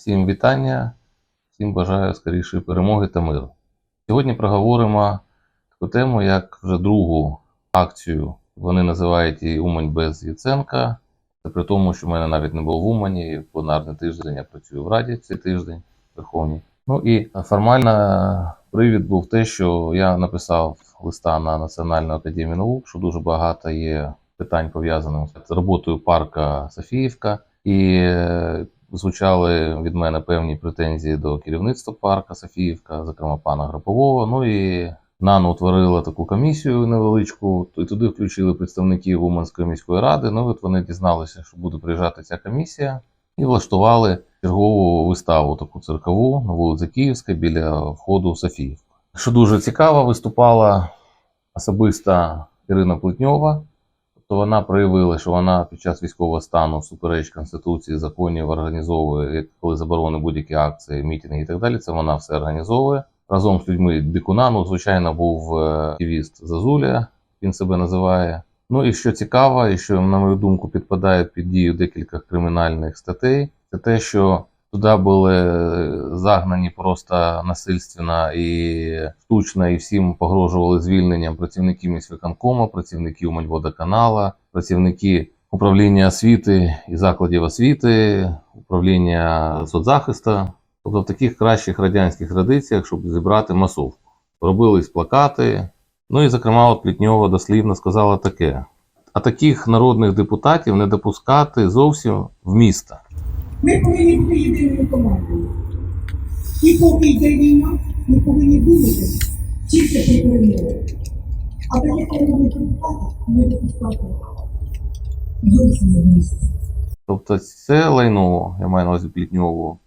Всім вітання, всім бажаю скорішої перемоги та миру. Сьогодні проговоримо таку тему, як вже другу акцію. Вони називають її Умань без Яценка. Це при тому, що в мене навіть не було в Умані, пленарний тиждень я працюю в Раді цей тиждень Верховній. Ну і формально привід був те, що я написав листа на Національну академію наук, що дуже багато є питань пов'язаних з роботою парка Софіївка. І звучали від мене певні претензії до керівництва парка Софіївка, зокрема пана Грапового. Ну і НАН утворила таку комісію невеличку, і туди включили представників Уманської міської ради. Ну от вони дізналися, що буде приїжджати ця комісія, і влаштували чергову виставу, таку циркову на вулиці Київська біля входу в Софіївку. Що дуже цікаво, виступала особисто Ірина Плетньова. Тобто вона проявила, що вона під час військового стану всупереч Конституції, законів організовує, коли заборонені будь-які акції, мітинги і так далі. Це вона все організовує разом з людьми Дикуна. Ну, звичайно, був е, активіст Зазуля, він себе називає. Ну і що цікаво, і що, на мою думку, підпадає під дію декілька кримінальних статей, це те, що туди були загнані просто насильственно і штучно, і всім погрожували звільненням працівники міськвиконкому, працівників Мальводоканала, працівники управління освіти і закладів освіти, управління соцзахисту. Тобто в таких кращих радянських традиціях, щоб зібрати масовку. Робились плакати. Ну і, зокрема, от Плітньова дослівно сказала таке: а таких народних депутатів не допускати зовсім в місто. Ми повинні бути єдиною командою. І поки йде війна, ми повинні думати тільки про перемогу. А такі перемоги депутати не допускати зовсім в. Тобто це лайно, я маю на увазі Плітньову,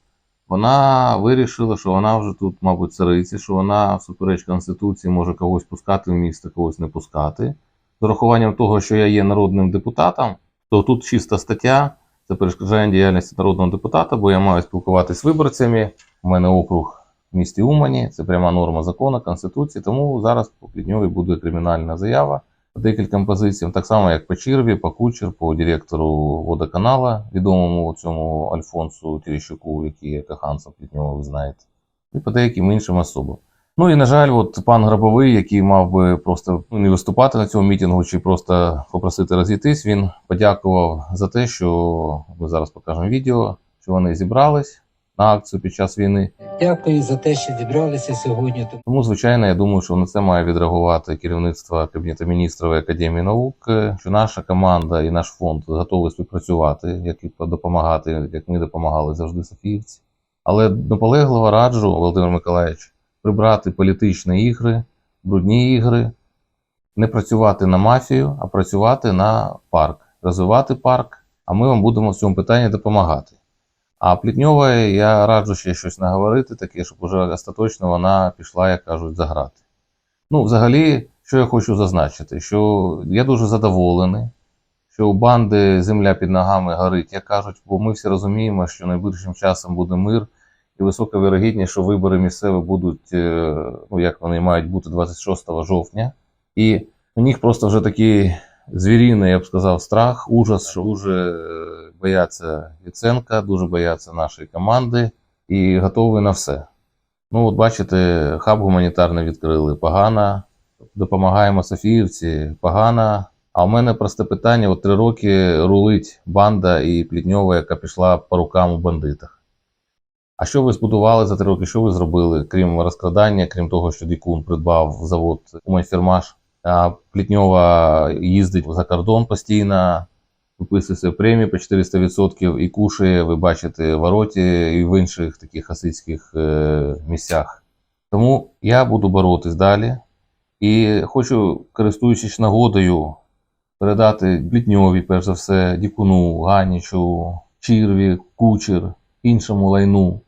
вона вирішила, що вона вже тут, мабуть, цариці, що вона всупереч Конституції може когось пускати в місто, когось не пускати. З урахуванням того, що я є народним депутатом, то тут чиста стаття це перешкоджання діяльності народного депутата, бо я маю спілкуватися з виборцями. У мене округ в місті Умані, це пряма норма закону, Конституції. Тому зараз по Плітньовій буде кримінальна заява по декільком позиціям, так само як по Чірві, по Кучер, по директору водоканала, відомому цьому Альфонсу Терещуку, який є коханцем Плітньова, ви знаєте, і по деяким іншим особам. Ну і на жаль, от пан Грабовий, який мав би просто ну, не виступати на цьому мітингу, чи просто попросити розійтись, він подякував за те, що ми зараз покажемо відео, що вони зібрались на акцію під час війни. Дякую за те, що зібралися сьогодні. Тому, звичайно, я думаю, що на це має відреагувати керівництво Кабінету міністрів і Академії наук, що наша команда і наш фонд готові співпрацювати, як і допомагати, як ми допомагали завжди Софіївці. Але наполегливо раджу, Володимир Миколаївич, прибрати політичні ігри, брудні ігри, не працювати на мафію, а працювати на парк, розвивати парк, а ми вам будемо в цьому питанні допомагати. А Плітньова я раджу ще щось наговорити, таке, щоб уже остаточно вона пішла, як кажуть, заграти. Ну, взагалі, що я хочу зазначити, що я дуже задоволений, що у банди земля під ногами горить, як кажуть, бо ми всі розуміємо, що найближчим часом буде мир, і висока вірогідність, що вибори місцеві будуть, е, ну як вони мають бути 26 жовтня. І у них просто вже такий звіріний, я б сказав, страх, ужас, що дуже е, бояться Яценка, дуже бояться нашої команди і готові на все. Ну, от бачите, хаб гуманітарний відкрили, погано. Допомагаємо Софіївці, погано. А у мене просте питання: от три роки рулить банда і Плітньова, яка пішла по рукам у бандитах. А що ви збудували за три роки? Що ви зробили, крім розкрадання, крім того, що Дікун придбав завод Уманфірмаш? А Плітньова їздить за кордон постійно, виписує свої премії по 400% і кушає, ви бачите, в Ороті і в інших таких хасидських е, місцях. Тому я буду боротись далі. І хочу, користуючись нагодою, передати Плітньові, перш за все, Дікуну, Ганічу, Чірві, Кучер, іншому лайну,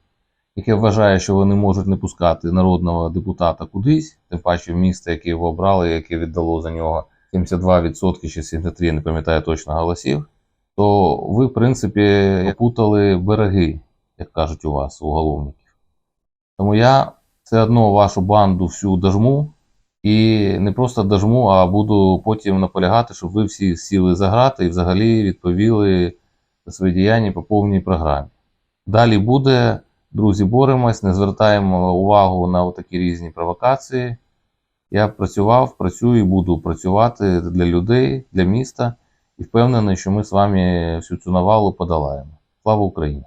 яке вважає, що вони можуть не пускати народного депутата кудись, тим паче в місто, яке його обрали, яке віддало за нього 72% чи 73%, я не пам'ятаю точно голосів, то ви, в принципі, опутали береги, як кажуть у вас, уголовників. Тому я все одно вашу банду всю дожму, і не просто дожму, а буду потім наполягати, щоб ви всі сіли за грати і взагалі відповіли за свої діяння по повній програмі. Далі буде. Друзі, боремось, не звертаємо увагу на такі різні провокації. Я працював, працюю і буду працювати для людей, для міста і впевнений, що ми з вами всю цю навалу подолаємо. Слава Україні!